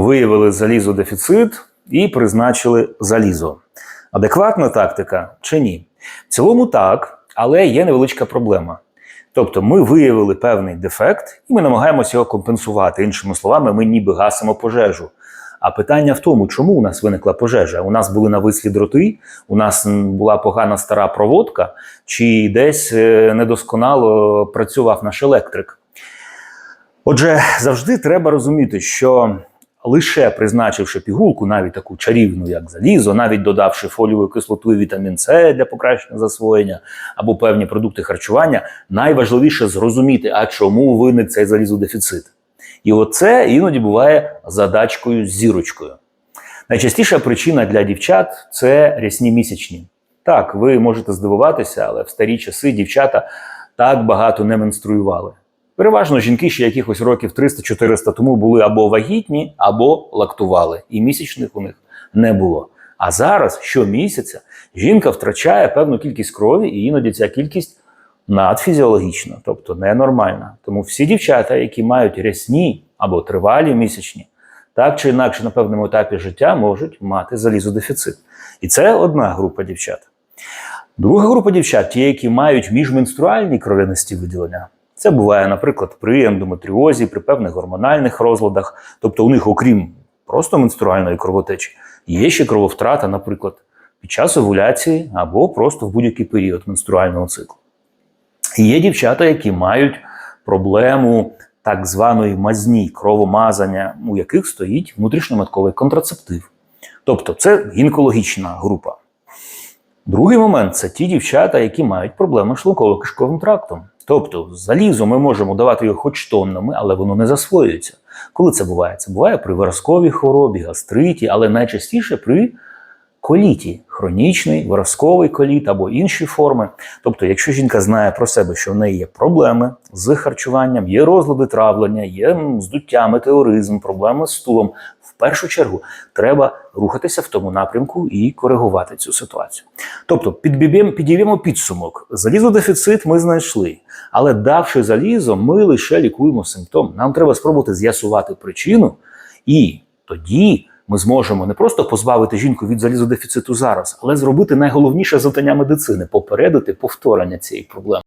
виявили залізодефіцит і призначили залізо. Адекватна тактика чи ні? В цілому так, але є невеличка проблема. Тобто ми виявили певний дефект, і ми намагаємося його компенсувати. Іншими словами, ми ніби гасимо пожежу. А питання в тому, чому у нас виникла пожежа? У нас були навислі дроти, у нас була погана стара проводка, чи десь е, недосконало працював наш електрик. Отже, завжди треба розуміти, що лише призначивши пігулку, навіть таку чарівну, як залізо, навіть додавши фолієву кислоту і вітамін С для покращення засвоєння або певні продукти харчування, найважливіше зрозуміти, а чому виник цей залізодефіцит. І оце іноді буває задачкою з зірочкою. Найчастіша причина для дівчат це рясні місячні. Так, ви можете здивуватися, але в старі часи дівчата так багато не менструювали. Переважно жінки ще якихось років 300-400 тому були або вагітні, або лактували, і місячних у них не було. А зараз щомісяця жінка втрачає певну кількість крові, і іноді ця кількість надфізіологічна, тобто ненормальна. Тому всі дівчата, які мають рясні або тривалі місячні, так чи інакше на певному етапі життя можуть мати залізодефіцит. І це одна група дівчат. Друга група дівчат, ті, які мають міжменструальні кров'янисті виділення. Це буває, наприклад, при ендометріозі, при певних гормональних розладах, тобто у них, окрім просто менструальної кровотечі, є ще крововтрата, наприклад, під час овуляції або просто в будь-який період менструального циклу. Є дівчата, які мають проблему так званої мазні кровомазання, у яких стоїть внутрішньометковий контрацептив. Тобто це гінекологічна група. Другий момент це ті дівчата, які мають проблеми з шлунково-кишковим трактом. Тобто залізо ми можемо давати його хоч тоннами, але воно не засвоюється. Коли це буває? Це буває при виразковій хворобі, гастриті, але найчастіше при коліті, хронічний виразковий коліт або інші форми. Тобто, якщо жінка знає про себе, що в неї є проблеми з харчуванням, є розлади травлення, є здуття, метеоризм, проблеми з стулом, в першу чергу треба рухатися в тому напрямку і коригувати цю ситуацію. Тобто, підіб'ємо підсумок. Залізодефіцит ми знайшли, але давши залізо, ми лише лікуємо симптом. Нам треба спробувати з'ясувати причину, і тоді ми зможемо не просто позбавити жінку від залізодефіциту зараз, але зробити найголовніше завдання медицини попередити повторення цієї проблеми.